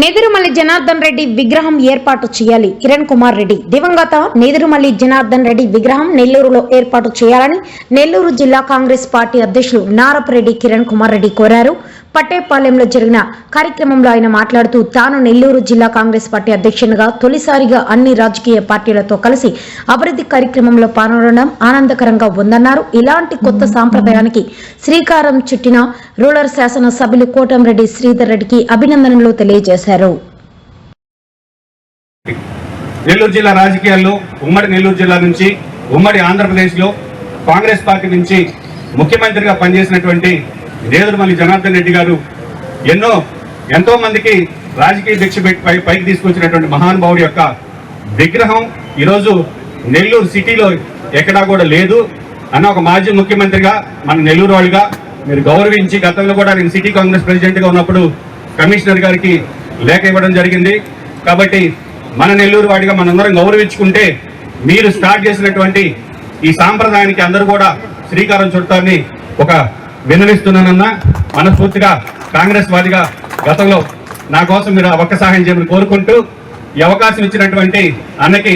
నేదురుమల్లి జనార్దన్ రెడ్డి విగ్రహం ఏర్పాటు చేయాలి. కిరణ్ కుమార్ రెడ్డి దివంగత నేదురుమల్లి జనార్దన్ రెడ్డి విగ్రహం నెల్లూరులో ఏర్పాటు చేయాలని నెల్లూరు జిల్లా కాంగ్రెస్ పార్టీ అధ్యక్షులు నారపరెడ్డి కిరణ్ కుమార్ రెడ్డి కోరారు. పట్టేపాలెంలో జరిగిన కార్యక్రమంలో ఆయన మాట్లాడుతూ తాను నెల్లూరు జిల్లా కాంగ్రెస్ పార్టీ అధ్యక్షునిగా తొలిసారిగా అన్ని రాజకీయ పార్టీలతో కలిసి అభివృద్ధి కార్యక్రమంలో పాల్గొనడం ఆనందకరంగా ఉందన్నారు. ఇలాంటి కొత్త సాంప్రదాయానికి శ్రీకారం చుట్టిన రూరల్ శాసన సభ్యులు కోటంరెడ్డి శ్రీధర్ రెడ్డికి అభినందనలు తెలియజేశారు. నెల్లూరు జిల్లా రాజకీయాల్లో ఉమ్మడి నెల్లూరు జిల్లా నుంచి ఉమ్మడి ఆంధ్రప్రదేశ్లో కాంగ్రెస్ పార్టీ నుంచి ముఖ్యమంత్రిగా పనిచేసినటువంటి నేదురుమల్లి జనార్దన్ రెడ్డి గారు ఎన్నో ఎంతో మందికి రాజకీయ దీక్ష పెట్టి పై- పైకి తీసుకొచ్చినటువంటి మహానుభావుడి యొక్క విగ్రహం ఈరోజు నెల్లూరు సిటీలో ఎక్కడా కూడా లేదు అన్న ఒక మాజీ ముఖ్యమంత్రిగా మన నెల్లూరు వాళ్ళుగా మీరు గౌరవించి గతంలో కూడా నేను సిటీ కాంగ్రెస్ ప్రెసిడెంట్గా ఉన్నప్పుడు కమిషనర్ గారికి లేఖ ఇవ్వడం జరిగింది. కాబట్టి మన నెల్లూరు వాడిగా మనందరం గౌరవించుకుంటే మీరు స్టార్ట్ చేసినటువంటి ఈ సాంప్రదాయానికి అందరూ కూడా శ్రీకారం చుట్టాలని ఒక విన్నవిస్తున్నానన్న మనస్ఫూర్తిగా కాంగ్రెస్ వాదిగా గతంలో నా కోసం మీరు ఒక్క సహాయం చేయమని కోరుకుంటూ ఈ అవకాశం ఇచ్చినటువంటి అన్నకి